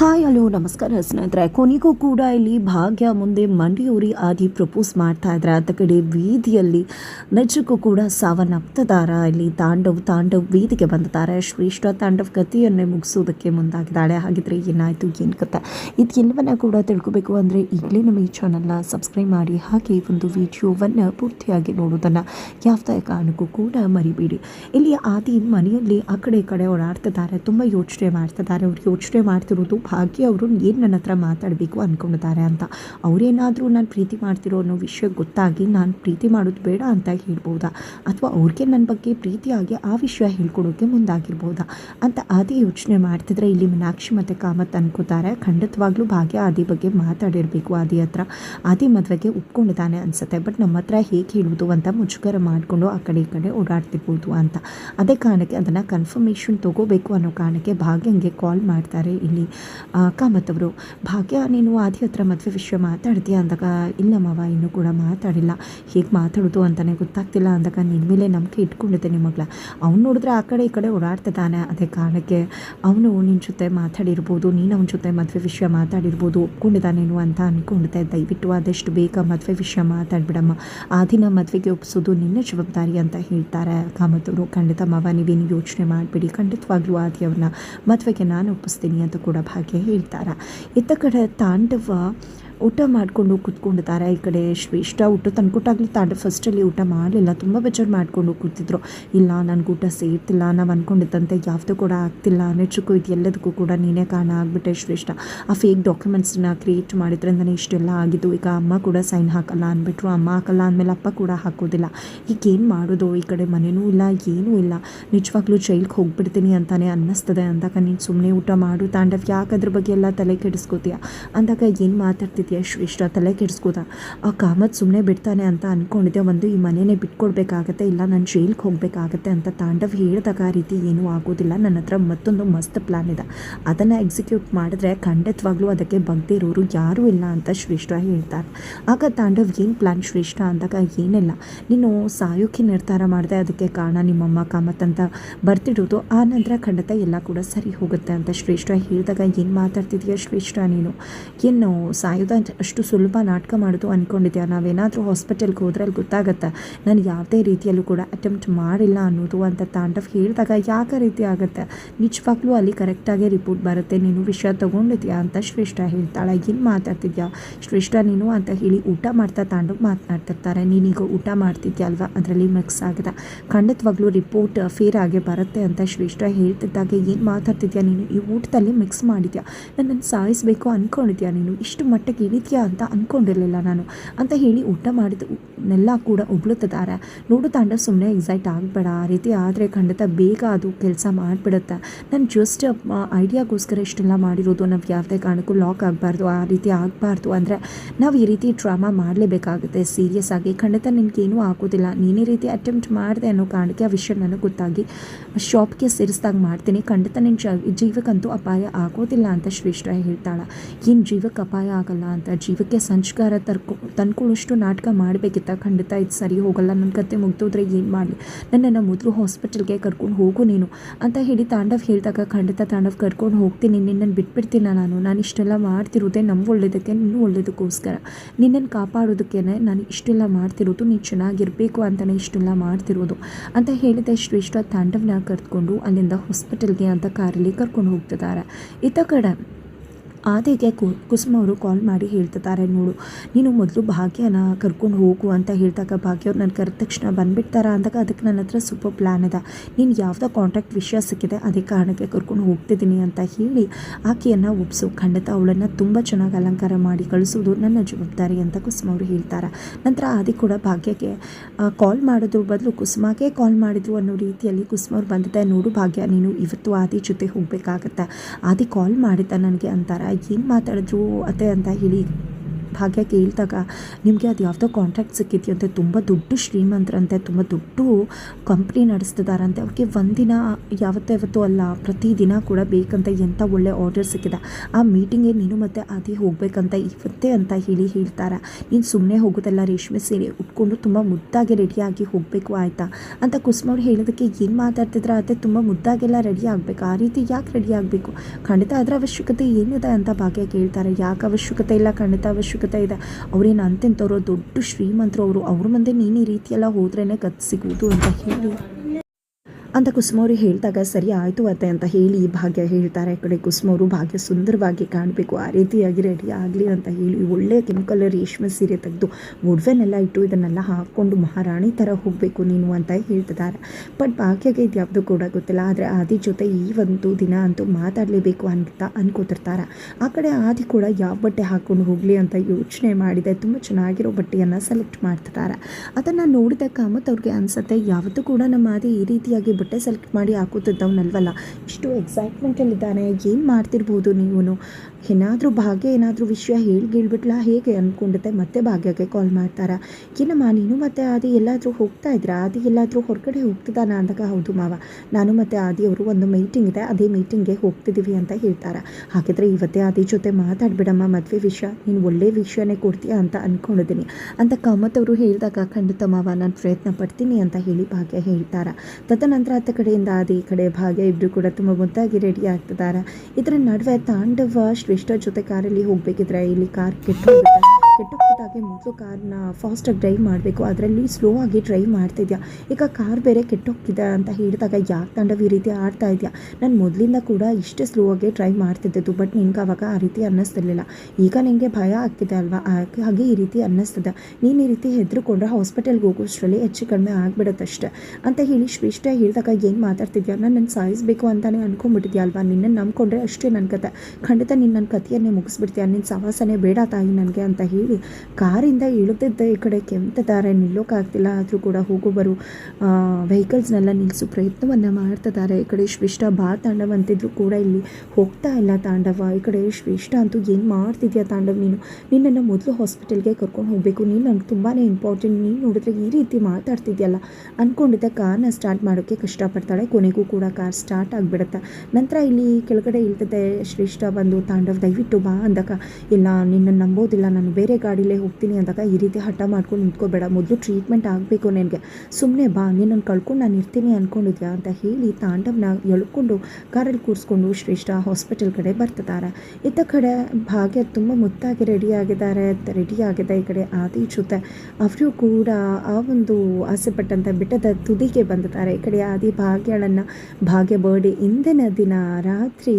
Hi hello ನಮಸ್ಕಾರ ಸ್ನೇಹಿತರೆ. ಕೊನೆಗೂ ಕೂಡ ಇಲ್ಲಿ ಭಾಗ್ಯ ಮುಂದೆ ಮಂಡಿಯೂರಿ ಆದಿ ಪ್ರಪೋಸ್ ಮಾಡ್ತಾ ಇದ್ದಾರೆ. ಆತ ಕಡೆ ವೀದಿಯಲ್ಲಿ ನಿಜಕ್ಕೂ ಕೂಡ ಸಾವನ್ನಪ್ತದಾರ. ಇಲ್ಲಿ ತಾಂಡವ್ ತಾಂಡವ್ ಬೀದಿಗೆ ಬಂದಿದ್ದಾರೆ. ಶ್ರೇಷ್ಠ ತಾಂಡವ್ ಕಥೆಯನ್ನೇ ಮುಗಿಸೋದಕ್ಕೆ ಮುಂದಾಗಿದ್ದಾಳೆ. ಹಾಗಿದ್ರೆ ಏನಾಯಿತು, ಏನು ಕತೆ ಇದೆಲ್ಲವನ್ನ ಕೂಡ ತಿಳ್ಕೊಬೇಕು ಅಂದರೆ ಈಗಲೇ ನಮ್ಮ ಈ ಚಾನಲ್ನ ಸಬ್ಸ್ಕ್ರೈಬ್ ಮಾಡಿ. ಹಾಗೆ ಒಂದು ವಿಡಿಯೋವನ್ನು ಪೂರ್ತಿಯಾಗಿ ನೋಡೋದನ್ನು ಯಾವುದೇ ಕಾರಣಕ್ಕೂ ಕೂಡ ಮರಿಬೇಡಿ. ಇಲ್ಲಿ ಆದಿ ಮನೆಯಲ್ಲಿ ಆ ಕಡೆ ಈ ಕಡೆ ಓಡಾಡ್ತಿದ್ದಾರೆ. ತುಂಬ ಯೋಚನೆ ಮಾಡ್ತಿದ್ದಾರೆ. ಅವ್ರು ಯೋಚನೆ ಮಾಡ್ತಿರೋದು ಭಾಗ್ಯ ಅವರು ಏನು ನನ್ನ ಹತ್ರ ಮಾತಾಡಬೇಕು ಅಂದ್ಕೊಂಡಿದ್ದಾರೆ ಅಂತ. ಅವರೇನಾದರೂ ನಾನು ಪ್ರೀತಿ ಮಾಡ್ತಿರೋ ಅನ್ನೋ ವಿಷಯ ಗೊತ್ತಾಗಿ ನಾನು ಪ್ರೀತಿ ಮಾಡೋದು ಬೇಡ ಅಂತ ಹೇಳ್ಬೋದಾ? ಅಥವಾ ಅವ್ರಿಗೆ ನನ್ನ ಬಗ್ಗೆ ಪ್ರೀತಿಯಾಗಿ ಆ ವಿಷಯ ಹೇಳ್ಕೊಡೋಕ್ಕೆ ಮುಂದಾಗಿರ್ಬೋದಾ? ಅಂತ ಆದಿ ಯೋಚನೆ ಮಾಡ್ತಿದ್ರೆ ಇಲ್ಲಿ ಮೀನಾಕ್ಷಿ ಮತ್ತು ಕಾಮತ್ ಅನ್ಕೋತಾರೆ. ಖಂಡಿತವಾಗ್ಲೂ ಭಾಗ್ಯ ಆದಿ ಬಗ್ಗೆ ಮಾತಾಡಿರಬೇಕು ಆದಿ ಹತ್ರ. ಆದಿ ಮದುವೆಗೆ ಒಪ್ಕೊಂಡಿದ್ದಾನೆ ಅನಿಸುತ್ತೆ. ಬಟ್ ನಮ್ಮ ಹತ್ರ ಹೇಗೆ ಹೇಳುವುದು ಅಂತ ಮುಜುಗರ ಮಾಡಿಕೊಂಡು ಆ ಕಡೆ ಈ ಕಡೆ ಓಡಾಡ್ತಿರ್ಬೋದು ಅಂತ. ಅದೇ ಕಾರಣಕ್ಕೆ ಅದನ್ನು ಕನ್ಫರ್ಮೇಷನ್ ತೊಗೋಬೇಕು ಅನ್ನೋ ಕಾರಣಕ್ಕೆ ಭಾಗ್ಯಂಗೆ ಕಾಲ್ ಮಾಡ್ತಾರೆ ಇಲ್ಲಿ. ಕಾಮತ್ ಅವರು, ಭಾಗ್ಯ, ನೀನು ಆದಿ ಹತ್ರ ಮದುವೆ ವಿಷಯ ಮಾತಾಡ್ತೀಯ? ಅಂದಾಗ, ಇಲ್ಲ ಮಾವ, ಇನ್ನೂ ಕೂಡ ಮಾತಾಡಿಲ್ಲ. ಹೇಗೆ ಮಾತಾಡೋದು ಅಂತಲೇ ಗೊತ್ತಾಗ್ತಿಲ್ಲ. ಅಂದಾಗ ನಿನ್ನ ಮೇಲೆ ನಂಬಿಕೆ ಇಟ್ಕೊಂಡಿದ್ದೆ ಮಗಳ. ಅವ್ನು ನೋಡಿದ್ರೆ ಆ ಕಡೆ ಈ ಕಡೆ ಓಡಾಡ್ತಿದ್ದಾನೆ ಅದೇ ಕಾರಣಕ್ಕೆ ಅವನು ನಿನ್ನ ಜೊತೆ ಮಾತಾಡಿರ್ಬೋದು, ನೀನು ಅವನ ಜೊತೆ ಮದುವೆ ವಿಷಯ ಮಾತಾಡಿರ್ಬೋದು ಒಪ್ಕೊಂಡಿದ್ದಾನೇನು ಅಂತ ಅಂದ್ಕೊಂಡಿದ್ದೆ ದಯವಿಟ್ಟು ಆದಷ್ಟು ಬೇಗ ಮದುವೆ ವಿಷಯ ಮಾತಾಡ್ಬಿಡಮ್ಮ. ಆ ದಿನ ಮದುವೆಗೆ ಒಪ್ಪಿಸೋದು ನಿನ್ನ ಜವಾಬ್ದಾರಿ ಅಂತ ಹೇಳ್ತಾರೆ ಕಾಮತ್ತವರು ಖಂಡಿತ ಮಾವ, ನೀವೇನು ಯೋಚನೆ ಮಾಡಬೇಡಿ. ಖಂಡಿತವಾಗ್ಲೂ ಆದಿ ಅವ್ರನ್ನ ಮದುವೆಗೆ ನಾನು ಒಪ್ಪಿಸ್ತೀನಿ ಅಂತ ಕೂಡ ಭಾಗ್ಯ ಹೇಳ್ತಾರೆ. ಇತ್ತ ಕಡೆ ತಾಂಡವ ಊಟ ಮಾಡಿಕೊಂಡು ಕೂತ್ಕೊಂಡಿದ್ದಾರೆ. ಈ ಕಡೆ ಶ್ರೇಷ್ಠ ಊಟ ತಂದ್ಕೊಟ್ಟಾಗಲೂ ತಾಂಡ ಫಸ್ಟಲ್ಲಿ ಊಟ ಮಾಡಲಿಲ್ಲ. ತುಂಬ ಬೇಜಾರು ಮಾಡಿಕೊಂಡು ಕೂತಿದ್ರು. ಇಲ್ಲ, ನನಗೆ ಊಟ ಸೇರ್ತಿಲ್ಲ. ನಾವು ಅಂದ್ಕೊಂಡಿದ್ದಂತೆ ಯಾವುದೂ ಕೂಡ ಆಗ್ತಿಲ್ಲ. ನೆಚ್ಚಕ್ಕೂ ಇದು ಎಲ್ಲದಕ್ಕೂ ಕೂಡ ನೀನೇ ಕಾರಣ ಆಗಿಬಿಟ್ಟೆ ಶ್ರೇಷ್ಠ ಆ ಫೇಕ್ ಡಾಕ್ಯುಮೆಂಟ್ಸ್ನ ಕ್ರಿಯೇಟ್ ಮಾಡಿದ್ರಿಂದನೇ ಇಷ್ಟೆಲ್ಲ ಆಗಿದ್ದು. ಈಗ ಅಮ್ಮ ಕೂಡ ಸೈನ್ ಹಾಕಲ್ಲ ಅಂದ್ಬಿಟ್ರು. ಅಮ್ಮ ಹಾಕಲ್ಲ ಅಂದಮೇಲೆ ಅಪ್ಪ ಕೂಡ ಹಾಕೋದಿಲ್ಲ. ಈಗ ಏನು ಮಾಡೋದು? ಈ ಕಡೆ ಮನೆಯೂ ಇಲ್ಲ, ಏನೂ ಇಲ್ಲ. ನಿಜವಾಗ್ಲೂ ಜೈಲ್ಗೆ ಹೋಗ್ಬಿಡ್ತೀನಿ ಅಂತಾನೆ ಅನ್ನಿಸ್ತದೆ. ಅಂದಾಗ ನೀನು ಸುಮ್ಮನೆ ಊಟ ಮಾಡು. ತಾಂಡವ್ ಯಾಕೆ ಅದ್ರ ಬಗ್ಗೆ ಎಲ್ಲ ತಲೆ ಕೆಡಿಸ್ಕೋತೀಯ? ಅಂದಾಗ ಏನು ಮಾತಾಡ್ತಿದ್ಯಾ ಇಷ್ಟ ತಲೆ ಕೆಡಿಸ್ಕೋದ. ಆ ಕಾಮತ್ ಸುಮ್ಮನೆ ಬಿಡ್ತಾನೆ ಅಂತ ಅಂದ್ಕೊಂಡಿದ್ದೆ ಒಂದು ಈ ಮನೆಯೇ ಬಿಟ್ಕೊಡ್ಬೇಕಾಗತ್ತೆ, ಇಲ್ಲ ನಾನು ಜೈಲ್ಗೆ ಹೋಗಬೇಕಾಗತ್ತೆ ಅಂತ ತಾಂಡವ್ ಹೇಳಿದಾಗ ಆ ರೀತಿ ಏನೂ ಆಗೋದಿಲ್ಲ. ನನ್ನ ಹತ್ರ ಮತ್ತೊಂದು ಮಸ್ತ್ ಪ್ಲ್ಯಾನ್ ಇದೆ. ಅದನ್ನು ಎಕ್ಸಿಕ್ಯೂಟ್ ಮಾಡಿದ್ರೆ ಖಂಡಿತವಾಗ್ಲೂ ಅದಕ್ಕೆ ಬಗ್ದಿರೋರು ಯಾರೂ ಇಲ್ಲ ಅಂತ ಶ್ರೇಷ್ಠ ಹೇಳ್ತಾರೆ ಆಗ ತಾಂಡವ್ ಏನು ಪ್ಲ್ಯಾನ್ ಶ್ರೇಷ್ಠ ಅಂದಾಗ ಏನಿಲ್ಲ. ನೀನು ಸಾಯೋಕ್ಕೆ ನಿರ್ಧಾರ ಮಾಡಿದೆ, ಅದಕ್ಕೆ ಕಾರಣ ನಿಮ್ಮಮ್ಮ ಕಾಮತ್ ಅಂತ ಬರ್ತಿಡೋದು ಆ ನಂತರ ಖಂಡಿತ ಎಲ್ಲ ಕೂಡ ಸರಿ ಹೋಗುತ್ತೆ ಅಂತ ಶ್ರೇಷ್ಠ ಹೇಳಿದಾಗ ಏನು ಮಾತಾಡ್ತಿದ್ಯಾ ಶ್ರೇಷ್ಠ ನೀನು? ಏನು ಸಾಯೋದ ಅಷ್ಟು ಸುಲಭ ನಾಟಕ ಮಾಡೋದು ಅಂದ್ಕೊಂಡಿದ್ದೆ ನಾವೇನಾದರೂ ಹಾಸ್ಪಿಟಲ್ಗೆ ಹೋದ್ರೆ ಅಲ್ಲಿ ಗೊತ್ತಾಗತ್ತೆ? ನಾನು ಯಾವುದೇ ರೀತಿಯಲ್ಲೂ ಕೂಡ ಅಟೆಂಪ್ಟ್ ಮಾಡಿಲ್ಲ ಅನ್ನೋದು ಅಂತ ತಾಂಡವ್ ಹೇಳಿದಾಗ ಯಾಕೆ ರೀತಿ ಆಗುತ್ತೆ? ನಿಜವಾಗ್ಲೂ ಅಲ್ಲಿ ಕರೆಕ್ಟಾಗಿ ರಿಪೋರ್ಟ್ ಬರುತ್ತೆ. ನೀನು ವಿಷಯ ತೊಗೊಂಡಿದ್ಯಾ ಅಂತ ಶ್ರೇಷ್ಠ ಹೇಳ್ತಾಳೆ. ಏನು ಮಾತಾಡ್ತಿದ್ಯಾ? ಶ್ರೇಷ್ಠ ನೀನು ಅಂತ ಹೇಳಿ ಊಟ ಮಾಡ್ತಾ ತಾಂಡವ್ ಮಾತನಾಡ್ತಿರ್ತಾರೆ. ನೀನೀಗ ಊಟ ಮಾಡ್ತಿದ್ಯಾ ಅಲ್ವಾ? ಅದರಲ್ಲಿ ಮಿಕ್ಸ್ ಆಗಿದೆ. ಖಂಡಿತವಾಗ್ಲೂ ರಿಪೋರ್ಟ್ ಫೇರ್ ಆಗಿ ಬರುತ್ತೆ ಅಂತ ಶ್ರೇಷ್ಠ ಹೇಳ್ತಿದ್ದಾಗ. ಏನು ಮಾತಾಡ್ತಿದ್ಯಾ ನೀನು? ಈ ಊಟದಲ್ಲಿ ಮಿಕ್ಸ್ ಮಾಡಿದ್ಯಾ? ನನ್ನನ್ನು ಸಾಯಿಸಬೇಕು ಅಂದ್ಕೊಂಡಿದ್ಯಾ ನೀನು? ಇಷ್ಟು ಮಟ್ಟಕ್ಕೆ ಇಳಿದ್ಯಾ ಅಂತ ಅಂದ್ಕೊಂಡಿರಲಿಲ್ಲ ನಾನು. ಅಂತ ಹೇಳಿ ಊಟ ಮಾಡಿದ ನೆಲ್ಲ ಕೂಡ ಉಗುಳುತ್ತಿದ್ದಾರೆ ನೋಡು ತಾಂಡ ಸುಮ್ಮನೆ ಎಕ್ಸೈಟ್ ಆಗಬೇಡ. ಆ ರೀತಿ ಆದರೆ ಖಂಡಿತ ಬೇಗ ಅದು ಕೆಲಸ ಮಾಡಿಬಿಡುತ್ತೆ. ನಾನು ಜಸ್ಟ್ ಐಡಿಯಾಗೋಸ್ಕರ ಇಷ್ಟೆಲ್ಲ ಮಾಡಿರೋದು ನಾವು ಯಾವುದೇ ಕಾರಣಕ್ಕೂ ಲಾಕ್ ಆಗಬಾರ್ದು. ಆ ರೀತಿ ಆಗಬಾರ್ದು ಅಂದರೆ ನಾವು ಈ ರೀತಿ ಡ್ರಾಮಾ ಮಾಡಲೇಬೇಕಾಗುತ್ತೆ. ಸೀರಿಯಸ್ ಆಗಿ. ಖಂಡಿತ ನಿನಗೇನೂ ಆಗೋದಿಲ್ಲ. ನೀನೇ ರೀತಿ ಅಟೆಂಪ್ಟ್ ಮಾಡಿದೆ ಅನ್ನೋ ಕಾರಣಕ್ಕೆ ಆ ವಿಷಯ ನನಗೆ ಗೊತ್ತಾಗಿ ಶಾಪ್ಗೆ ಸೇರಿಸ್ದಾಗ ಮಾಡ್ತೀನಿ. ಖಂಡಿತ ನಿನ್ನ ಜೀವಕ್ಕಂತೂ ಅಪಾಯ ಆಗೋದಿಲ್ಲ ಅಂತ ಶ್ರೇಷ್ಠ ಹೇಳ್ತಾಳೆ. ಏನು ಜೀವಕ್ಕೆ ಅಪಾಯ ಆಗಲ್ಲ ಅಂತ. ಜೀವಕ್ಕೆ ಸಂಸ್ಕಾರ ತರ್ಕೊ ತಂದ್ಕೊಳ್ಳೋಷ್ಟು ನಾಟಕ ಮಾಡಬೇಕಿತ್ತ. ಖಂಡಿತ ಇದು ಸರಿ ಹೋಗಲ್ಲ. ನನ್ನ ಕತೆ ಮುಗ್ದೋದ್ರೆ ಏನು ಮಾಡಲಿ? ನನ್ನನ್ನು ಮೊದಲು ಹಾಸ್ಪಿಟಲ್ಗೆ ಕರ್ಕೊಂಡು ಹೋಗು ನೀನು ಅಂತ ಹೇಳಿ ತಾಂಡವ್ ಹೇಳಿದಾಗ ಖಂಡಿತ ತಾಂಡವ್ ಕರ್ಕೊಂಡು ಹೋಗ್ತೀನಿ. ನಿನ್ನನ್ನು ಬಿಟ್ಬಿಡ್ತೀನ ನಾನು. ನಾನು ಇಷ್ಟೆಲ್ಲ ಮಾಡ್ತಿರೋದೇ ನಮ್ಮ ಒಳ್ಳೇದಕ್ಕೆ, ನಿನ್ನ ಒಳ್ಳೇದಕ್ಕೋಸ್ಕರ. ನಿನ್ನನ್ನು ಕಾಪಾಡೋದಕ್ಕೆ ನಾನು ಇಷ್ಟೆಲ್ಲ ಮಾಡ್ತಿರೋದು. ನೀನು ಚೆನ್ನಾಗಿರಬೇಕು ಅಂತಲೇ ಇಷ್ಟೆಲ್ಲ ಮಾಡ್ತಿರೋದು ಅಂತ ಹೇಳಿದ ಶ್ರೇಷ್ಠ ತಾಂಡವ್ನ ಕರೆದುಕೊಂಡು ಅಲ್ಲಿಂದ ಹಾಸ್ಪಿಟಲ್ಗೆ ಅಂತ ಕಾರಲ್ಲಿ ಕರ್ಕೊಂಡು ಹೋಗ್ತಿದ್ದಾರೆ. ಇತ್ತ ಕಡೆ ಆದಿಗೆ ಕು, ಕುಸುಮ ಅವರು ಕಾಲ್ ಮಾಡಿ ಹೇಳ್ತಿದ್ದಾರೆ ನೋಡು. ನೀನು ಮೊದಲು ಭಾಗ್ಯನ ಕರ್ಕೊಂಡು ಹೋಗು ಅಂತ ಹೇಳ್ದಾಗ ಭಾಗ್ಯ ಅವ್ರು ನನ್ನ ಕರೆದ ತಕ್ಷಣ ಬಂದುಬಿಡ್ತಾರ ಅಂದಾಗ ಅದಕ್ಕೆ ನನ್ನ ಹತ್ರ ಸೂಪರ್ ಪ್ಲ್ಯಾನ್ ಇದೆ. ನೀನು ಯಾವುದೋ ಕಾಂಟ್ಯಾಕ್ಟ್ ವಿಷಯ ಸಿಕ್ಕಿದೆ, ಅದೇ ಕಾರಣಕ್ಕೆ ಕರ್ಕೊಂಡು ಹೋಗ್ತಿದ್ದೀನಿ ಅಂತ ಹೇಳಿ ಆಕೆಯನ್ನು ಒಪ್ಸು. ಖಂಡಿತ ಅವಳನ್ನು ತುಂಬ ಚೆನ್ನಾಗಿ ಅಲಂಕಾರ ಮಾಡಿ ಕಳಿಸೋದು ನನ್ನ ಜವಾಬ್ದಾರಿ ಅಂತ ಕುಸುಮ ಅವರು ಹೇಳ್ತಾರೆ. ನಂತರ ಆದಿ ಕೂಡ ಭಾಗ್ಯಕ್ಕೆ ಕಾಲ್ ಮಾಡೋದ್ರ ಬದಲು ಕುಸುಮಾಗೆ ಕಾಲ್ ಮಾಡಿದ್ರು ಅನ್ನೋ ರೀತಿಯಲ್ಲಿ ಕುಸುಮ ಅವ್ರು ಬಂದಿದ್ದೆ ನೋಡು ಭಾಗ್ಯ, ನೀನು ಇವತ್ತು ಆದಿ ಜೊತೆ ಹೋಗಬೇಕಾಗತ್ತೆ. ಆದಿ ಕಾಲ್ ಮಾಡಿದ್ದ ನನಗೆ ಅಂತಾರೆ. ಏನು ಮಾತಾಡಿದ್ರು ಅತ್ತೆ ಅಂತ ಹೇಳಿ. ಭಾಗ್ಯ ಕೇಳಿದಾಗ ನಿಮಗೆ ಅದು ಯಾವುದೋ ಕಾಂಟ್ರಾಕ್ಟ್ ಸಿಕ್ಕಿದೆಯಂತೆ ತುಂಬ ದೊಡ್ಡ ಶ್ರೀಮಂತರಂತೆ, ತುಂಬ ದೊಡ್ಡ ಕಂಪ್ನಿ ನಡೆಸ್ತಿದಾರಂತೆ. ಅವ್ರಿಗೆ ಒಂದಿನ ಯಾವತ್ತೋ ಯಾವತ್ತೂ ಅಲ್ಲ, ಪ್ರತಿದಿನ ಕೂಡ ಬೇಕಂತ ಎಂಥ ಒಳ್ಳೆ ಆರ್ಡರ್ ಸಿಕ್ಕಿದೆ. ಆ ಮೀಟಿಂಗ್ಗೆ ನೀನು ಮತ್ತೆ ಅದೇ ಹೋಗಬೇಕಂತ ಇವತ್ತೇ ಅಂತ ಹೇಳಿ ಹೇಳ್ತಾರೆ. ನೀನು ಸುಮ್ಮನೆ ಹೋಗೋದಲ್ಲ, ರೇಷ್ಮೆ ಸೀರೆ ಉಟ್ಕೊಂಡು ತುಂಬ ಮುದ್ದಾಗಿ ರೆಡಿಯಾಗಿ ಹೋಗಬೇಕು ಆಯಿತಾ? ಅಂತ ಕುಸುಮವ್ರು ಹೇಳೋದಕ್ಕೆ ಏನು ಮಾತಾಡ್ತಿದ್ರೆ? ಅದೇ ತುಂಬ ಮುದ್ದಾಗೆಲ್ಲ ರೆಡಿ ಆಗಬೇಕು. ಆ ರೀತಿ ಯಾಕೆ ರೆಡಿ ಆಗಬೇಕು? ಖಂಡಿತ ಅದರ ಅವಶ್ಯಕತೆ ಏನಿದೆ ಅಂತ ಭಾಗ್ಯ ಕೇಳ್ತಾರೆ. ಯಾಕೆ ಅವಶ್ಯಕತೆ ಇಲ್ಲ? ಖಂಡಿತ ಅವಶ್ಯಕತೆ ಇದೆ. ಅವ್ರೇನು ಅಂತೆಂಥವ್ರು ದೊಡ್ಡ ಶ್ರೀಮಂತರು ಅವರು, ಅವ್ರ ಮುಂದೆ ನೀನು ಈ ರೀತಿಯೆಲ್ಲ ಹೋದ್ರೇ ಕದ್ದು ಸಿಗುವುದು ಅಂತ ಹೇಳಿ. ಅಂತ ಕುಸುಮವ್ರು ಹೇಳಿದಾಗ, ಸರಿ ಆಯಿತು ಅತ್ತೆ ಅಂತ ಹೇಳಿ ಭಾಗ್ಯ ಹೇಳ್ತಾರೆ. ಆ ಕಡೆ ಕುಸುಮವರು ಭಾಗ್ಯ ಸುಂದರವಾಗಿ ಕಾಣಬೇಕು. ಆ ರೀತಿಯಾಗಿ ರೆಡಿ ಆಗಲಿ ಅಂತ ಹೇಳಿ ಒಳ್ಳೆಯ ಕೆಂಪು ರೇಷ್ಮೆ ಸೀರೆ ತೆಗೆದು ಒಡವೆನೆಲ್ಲ ಇಟ್ಟು ಇದನ್ನೆಲ್ಲ ಹಾಕ್ಕೊಂಡು ಮಹಾರಾಣಿ ಥರ ಹೋಗಬೇಕು ನೀನು ಅಂತ ಹೇಳ್ತಿದ್ದಾರೆ. ಬಟ್ ಭಾಗ್ಯಗೆ ಇದು ಯಾವುದು ಕೂಡ ಗೊತ್ತಿಲ್ಲ. ಆದರೆ ಆದಿ ಜೊತೆ ಈ ಒಂದು ದಿನ ಅಂತೂ ಮಾತಾಡಲೇಬೇಕು ಅಂತ ಅನ್ಕೋತಿರ್ತಾರೆ. ಆ ಕಡೆ ಆದಿ ಕೂಡ, ಯಾವ ಬಟ್ಟೆ ಹಾಕ್ಕೊಂಡು ಹೋಗಲಿ ಅಂತ ಯೋಚನೆ ಮಾಡಿದೆ. ತುಂಬ ಚೆನ್ನಾಗಿರೋ ಬಟ್ಟೆಯನ್ನು ಸೆಲೆಕ್ಟ್ ಮಾಡ್ತಿದ್ದಾರೆ. ಅದನ್ನು ನೋಡಿದ ಕಾಮತ್ ಅವ್ರಿಗೆ ಅನಿಸುತ್ತೆ, ಯಾವತ್ತೂ ಕೂಡ ನಮ್ಮ ಆದಿ ಈ ರೀತಿಯಾಗಿ ಬಟ್ಟೆ ಸೆಲೆಕ್ಟ್ ಮಾಡಿ ಹಾಕುತ್ತಿದ್ದವನಲ್ವಲ್ಲ? ಇಷ್ಟು ಎಕ್ಸೈಟ್ಮೆಂಟಲ್ಲಿದ್ದಾನೆ ಏನು ಮಾಡ್ತಿರ್ಬೋದು ನೀವು ಏನಾದರೂ ಭಾಗ್ಯ, ಏನಾದರೂ ವಿಷಯ ಹೇಳಿ ಗೇಳ್ಬಿಟ್ಲಾ ಹೇಗೆ ಅಂದ್ಕೊಂಡಿದ್ದೆ ಮತ್ತೆ ಭಾಗ್ಯಕ್ಕೆ ಕಾಲ್ ಮಾಡ್ತಾರ? ಏನಮ್ಮ, ನೀನು ಮತ್ತೆ ಆದಿ ಎಲ್ಲಾದರೂ ಹೋಗ್ತಾ ಇದ್ರಾ? ಆದಿ ಎಲ್ಲಾದರೂ ಹೊರಗಡೆ ಹೋಗ್ತಿದ್ದಾನ ಅಂದಾಗ ಹೌದು ಮಾವ. ನಾನು ಮತ್ತು ಆದಿ ಅವರು ಒಂದು ಮೀಟಿಂಗ್ ಇದೆ, ಅದೇ ಮೀಟಿಂಗ್ಗೆ ಹೋಗ್ತಿದ್ದೀವಿ ಅಂತ ಹೇಳ್ತಾರೆ? ಹಾಗಿದ್ರೆ ಇವತ್ತೇ ಆದಿ ಜೊತೆ ಮಾತಾಡ್ಬಿಡಮ್ಮ ಮದುವೆ ವಿಷಯ. ನೀನು ಒಳ್ಳೆ ವಿಷಯನೇ ಕೊಡ್ತೀಯ ಅಂತ ಅಂದ್ಕೊಂಡಿದ್ದೀನಿ ಅಂತ ಕಾಮತ್ ಅವರು ಹೇಳಿದಾಗ, ಖಂಡಿತ ಮಾವ, ನಾನು ಪ್ರಯತ್ನ ಪಡ್ತೀನಿ ಅಂತ ಹೇಳಿ ಭಾಗ್ಯ ಹೇಳ್ತಾರೆ? ತದನಂತರ ಆತ ಕಡೆಯಿಂದ ಆದಿ ಈ ಕಡೆ ಭಾಗ್ಯ ಇಬ್ಬರು ಕೂಡ ತುಂಬ ಮುದ್ದಾಗಿ ರೆಡಿ ಆಗ್ತಿದ್ದಾರೆ. ಇದರ ನಡುವೆ ತಾಂಡವ ಶ್ರೇಷ್ಠ ಜೊತೆ ಕಾರಲ್ಲಿ ಹೋಗ್ಬೇಕಿದ್ರೆ ಇಲ್ಲಿ ಕಾರ್ ಕೆಟ್ಟು ಕೆಟ್ಟೋಗ್ತಿದ್ದಾಗೆ ಮೊದಲು ಕಾರ್ನ ಫಾಸ್ಟಾಗಿ ಡ್ರೈವ್ ಮಾಡಬೇಕು. ಅದರಲ್ಲಿ ಸ್ಲೋ ಆಗಿ ಡ್ರೈವ್ ಮಾಡ್ತಿದ್ಯಾ? ಈಗ ಕಾರ್ ಬೇರೆ ಕೆಟ್ಟೋಗ್ತಿದೆ ಅಂತ ಹೇಳಿದಾಗ ಯಾಕೆ ತಾಂಡವ್ ಈ ರೀತಿ ಆಡ್ತಾ ಇದೆಯಾ? ನಾನು ಮೊದಲಿಂದ ಕೂಡ ಇಷ್ಟೇ ಸ್ಲೋ ಆಗಿ ಡ್ರೈವ್ ಮಾಡ್ತಿದ್ದದ್ದು ಬಟ್ ನಿನ್ಗೆ ಅವಾಗ ಆ ರೀತಿ ಅನ್ನಿಸ್ತಿರ್ಲಿಲ್ಲ. ಈಗ ನಿನಗೆ ಭಯ ಆಗ್ತಿದೆ ಅಲ್ವಾ? ಹಾಗೆ ಈ ರೀತಿ ಅನ್ನಿಸ್ತದೆ. ನೀನು ಈ ರೀತಿ ಹೆದರ್ಕೊಂಡ್ರೆ ಹಾಸ್ಪಿಟಲ್ಗೆ ಹೋಗೋಷ್ಟರಲ್ಲಿ ಹೆಚ್ಚು ಕಡಿಮೆ ಆಗಿಬಿಡುತ್ತಷ್ಟೆ ಅಂತ ಹೇಳಿ ಶ್ರೇಷ್ಠ ಹೇಳಿದಾಗ ಏನು ಮಾತಾಡ್ತಿದ್ಯಾ? ನಾನು ನನ್ನ ಸಾಯಿಸ್ಬೇಕು ಅಂತಾನೆ ಅನ್ಕೊಂಡ್ಬಿಟ್ಟಿದ್ಯಾ ಅಲ್ವಾ? ನಿನ್ನನ್ನು ನಂಬ್ಕೊಂಡ್ರೆ ಅಷ್ಟೇ ನನ್ನ ಕತೆ. ಖಂಡಿತ ನೀನು ನನ್ನ ಕಥೆಯನ್ನೇ ಮುಗಿಸ್ಬಿಡ್ತೀಯ? ನಿನ್ನ ಸವಾಸನೇ ಬೇಡ ತಾಯಿ ನನಗೆ ಅಂತ ಹೇಳಿ ಕಾರಿಂದ ಇಳಿದಿದ್ದ ಈ ಕಡೆ ಕೆಮ್ತಿದ್ದಾರೆ. ನಿಲ್ಲೋಕ್ಕಾಗ್ತಿಲ್ಲ ಆದರೂ ಕೂಡ ಹೋಗೋ ಬರೋ ವೆಹಿಕಲ್ಸ್ನೆಲ್ಲ ನಿಲ್ಲಿಸು ಪ್ರಯತ್ನವನ್ನು ಮಾಡ್ತಿದ್ದಾರೆ. ಈ ಕಡೆ ಶ್ರೇಷ್ಠ ಬಾ ತಾಂಡವ ಅಂತಿದ್ರು ಕೂಡ ಇಲ್ಲಿ ಹೋಗ್ತಾ ಇಲ್ಲ ತಾಂಡವ. ಈ ಕಡೆ ಶ್ರೇಷ್ಠ ಅಂತೂ ಏನು ಮಾಡ್ತಿದ್ಯಾ ತಾಂಡವ ನೀನು? ನಿನ್ನನ್ನು ಮೊದಲು ಹಾಸ್ಪಿಟಲ್ಗೆ ಕರ್ಕೊಂಡು ಹೋಗಬೇಕು. ನೀನು ನನಗೆ ತುಂಬಾ ಇಂಪಾರ್ಟೆಂಟ್ ನೀನು ನೋಡಿದ್ರೆ ಈ ರೀತಿ ಮಾತಾಡ್ತಿದ್ಯಲ್ಲ. ಅಂದ್ಕೊಂಡಿದ್ದ ಕಾರ್ನ ಸ್ಟಾರ್ಟ್ ಮಾಡೋಕ್ಕೆ ಕಷ್ಟಪಡ್ತಾಳೆ. ಕೊನೆಗೂ ಕೂಡ ಕಾರ್ ಸ್ಟಾರ್ಟ್ ಆಗಿಬಿಡುತ್ತೆ. ನಂತರ ಇಲ್ಲಿ ಕೆಳಗಡೆ ಇಳ್ತದೆ ಶ್ರೇಷ್ಠ ಬಂದು, ತಾಂಡವ ದಯವಿಟ್ಟು ಬಾ ಅಂದಾಗ ಇಲ್ಲ, ನಿನ್ನನ್ನು ನಂಬೋದಿಲ್ಲ. ನಾನು ಬೇರೆ ಗಾಡಿಲೇ ಹೋಗ್ತೀನಿ ಅಂದಾಗ ಈ ರೀತಿ ಹಠ ಮಾಡ್ಕೊಂಡು ನಿಂತ್ಕೋಬೇಡ. ಮೊದಲು ಟ್ರೀಟ್ಮೆಂಟ್ ಆಗಬೇಕು ನನಗೆ. ಸುಮ್ಮನೆ ಬಾ, ನಿನ್ನನ್ನು ಕಳ್ಕೊಂಡು ನಾನು ಇರ್ತೀನಿ ಅಂದ್ಕೊಂಡಿದ್ಯಾ ಅಂತ ಹೇಳಿ ತಾಂಡವ್ನ ಎಳ್ಕೊಂಡು ಕಾರಲ್ಲಿ ಕೂರಿಸ್ಕೊಂಡು ಶ್ರೇಷ್ಠ ಹಾಸ್ಪಿಟಲ್ ಕಡೆ ಬರ್ತಿದ್ದಾರೆ. ಇತ್ತ ಕಡೆ ಭಾಗ್ಯ ತುಂಬ ಮುತ್ತಾಗಿ ರೆಡಿ ಆಗಿದ್ದಾರೆ ರೆಡಿ ಆಗಿದೆ ಈ ಕಡೆ. ಆದಿ ಜೊತೆ ಅವರು ಕೂಡ ಆ ಒಂದು ಆಸೆ ಪಟ್ಟಂಥ ಬೆಟ್ಟದ ತುದಿಗೆ ಬಂದಿದ್ದಾರೆ. ಈ ಕಡೆ ಆದಿ ಭಾಗ್ಯಗಳನ್ನು ಭಾಗ್ಯ ಬರ್ಡೇ ಇಂದಿನ ದಿನ ರಾತ್ರಿ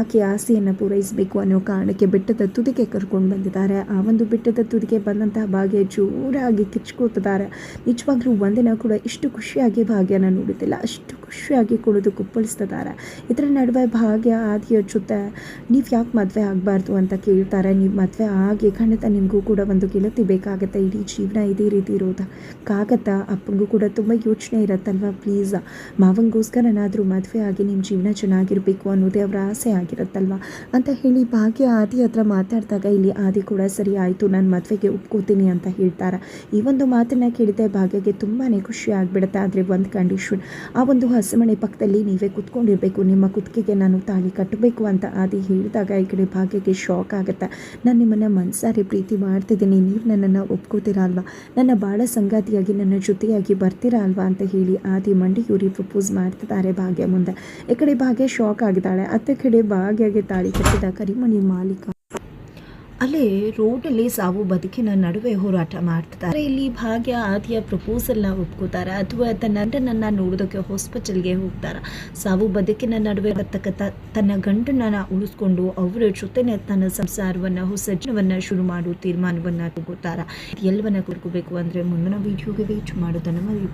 ಆಕೆ ಆಸೆಯನ್ನು ಪೂರೈಸಬೇಕು ಅನ್ನೋ ಕಾರಣಕ್ಕೆ ಬೆಟ್ಟದ ತುದಿಗೆ ಕರ್ಕೊಂಡು ಬಂದಿದ್ದಾರೆ. ಆ ಒಂದು ಬೆಟ್ಟದ ತುದಿಗೆ ಬಂದಂತಹ ಭಾಗ್ಯ ಜೋರಾಗಿ ಕಿಚ್ಕೋತಿದ್ದಾರೆ ನಿಜವಾಗ್ಲೂ ಒಂದಿನ ಕೂಡ ಇಷ್ಟು ಖುಷಿಯಾಗಿ ಭಾಗ್ಯನ ನೋಡುತ್ತಿಲ್ಲ. ಅಷ್ಟು ಖುಷಿಯಾಗಿ ಕುಣಿದು ಕುಪ್ಪಳಿಸ್ತಿದ್ದಾರೆ ಇದರ ನಡುವೆ ಭಾಗ್ಯ ಆದಿಯ ಜೊತೆ ನೀವು ಯಾಕೆ ಮದುವೆ ಆಗಬಾರ್ದು ಅಂತ ಕೇಳ್ತಾರೆ. ನೀವು ಮದುವೆ ಆಗಿ ಖಂಡಿತ ನಿಮಗೂ ಕೂಡ ಒಂದು ಗೆಳತಿ ಬೇಕಾಗುತ್ತೆ. ಇಡೀ ಜೀವನ ಇದೇ ರೀತಿ ಇರೋದಕ್ಕಾಗತ್ತಾ? ಅಪ್ಪಂಗೂ ಕೂಡ ತುಂಬ ಯೋಚನೆ ಇರುತ್ತಲ್ವಾ? ಪ್ಲೀಸ್, ಮಾವಂಗೋಸ್ಕರನಾದರೂ ಮದುವೆ ಆಗಿ ನಿಮ್ಮ ಜೀವನ ಚೆನ್ನಾಗಿರಬೇಕು ಅನ್ನೋದೇ ಅವರ ಆಸೆ ಆಗಿರುತ್ತಲ್ವ? ಅಂತ ಹೇಳಿ ಭಾಗ್ಯ ಆದಿ ಹತ್ರ ಮಾತಾಡಿದಾಗ ಇಲ್ಲಿ ಆದಿ ಕೂಡ ಸರಿ ನಾನು ಮದುವೆಗೆ ಒಪ್ಕೋತೀನಿ ಅಂತ ಹೇಳ್ತಾರೆ. ಈ ಒಂದು ಮಾತನ್ನು ಕೇಳಿದೆ ಭಾಗ್ಯಗೆ ತುಂಬಾ ಖುಷಿ ಆಗಿಬಿಡುತ್ತೆ. ಆದರೆ ಒಂದು ಕಂಡೀಷನ್ ಆ ಒಂದು ಹಸುಮನೆ ಪಕ್ಕದಲ್ಲಿ ನೀವೇ ಕುತ್ಕೊಂಡಿರಬೇಕು. ನಿಮ್ಮ ಕುತ್ತಿಗೆಗೆ ನಾನು ತಾಳಿ ಕಟ್ಟಬೇಕು ಅಂತ ಆದಿ ಹೇಳಿದಾಗ ಈ ಕಡೆ ಭಾಗ್ಯಕ್ಕೆ ಶಾಕ್ ಆಗುತ್ತೆ. ನಾನು ನಿಮ್ಮನ್ನು ಮನಸಾರೆ ಪ್ರೀತಿ ಮಾಡ್ತಿದ್ದೀನಿ. ನೀವು ನನ್ನನ್ನು ಒಪ್ಕೋತೀರಾ ಅಲ್ವಾ? ನನ್ನ ಬಾಳ ಸಂಗಾತಿಯಾಗಿ, ನನ್ನ ಜೊತೆಯಾಗಿ ಬರ್ತೀರಾ ಅಲ್ವಾ ಅಂತ ಹೇಳಿ ಆದಿ ಮಂಡಿಯೂರಿ ಪ್ರಪೋಸ್ ಮಾಡ್ತಿದ್ದಾರೆ ಭಾಗ್ಯ ಮುಂದೆ. ಈ ಕಡೆ ಭಾಗ್ಯ ಶಾಕ್ ಆಗಿದ್ದಾಳೆ. ಅತ್ತ ಕಡೆ ಭಾಗ್ಯಗೆ ತಾಳಿ ಕಟ್ಟಿದ ಕರಿಮಣಿ ಮಾಲೀಕ ಅಲ್ಲೇ ರೋಡಲ್ಲಿ ಸಾವು ಬದುಕಿನ ನಡುವೆ ಹೋರಾಟ ಮಾಡ್ತಿದ್ದಾರೆ. ಇಲ್ಲಿ ಭಾಗ್ಯ ಆದಿಯ ಪ್ರಪೋಸಲ್ನ ಒಪ್ಕೋತಾರ. ಅಥವಾ ತನ್ನ ಗಂಡನನ್ನ ನೋಡೋದಕ್ಕೆ ಹಾಸ್ಪಿಟಲ್ಗೆ ಹೋಗ್ತಾರ. ಸಾವು ಬದುಕಿನ ನಡುವೆ ಬರ್ತಕ್ಕಂಥ ತನ್ನ ಗಂಡನನ್ನ ಉಳಿಸ್ಕೊಂಡು ಅವರ ಜೊತೆನೆ ತನ್ನ ಸಂಸಾರವನ್ನ, ಹೊಸ ಜೀವನವನ್ನ ಶುರು ಮಾಡುವ ತೀರ್ಮಾನವನ್ನ ತಗೋತಾರ. ಎಲ್ಲವನ್ನ ಕೊಡ್ಕೋಬೇಕು ಅಂದ್ರೆ ಮುಂದಿನ ವಿಡಿಯೋಗೆ ವೇಟ್ ಮಾಡೋದನ್ನ ಮರಿಬೇಡಿ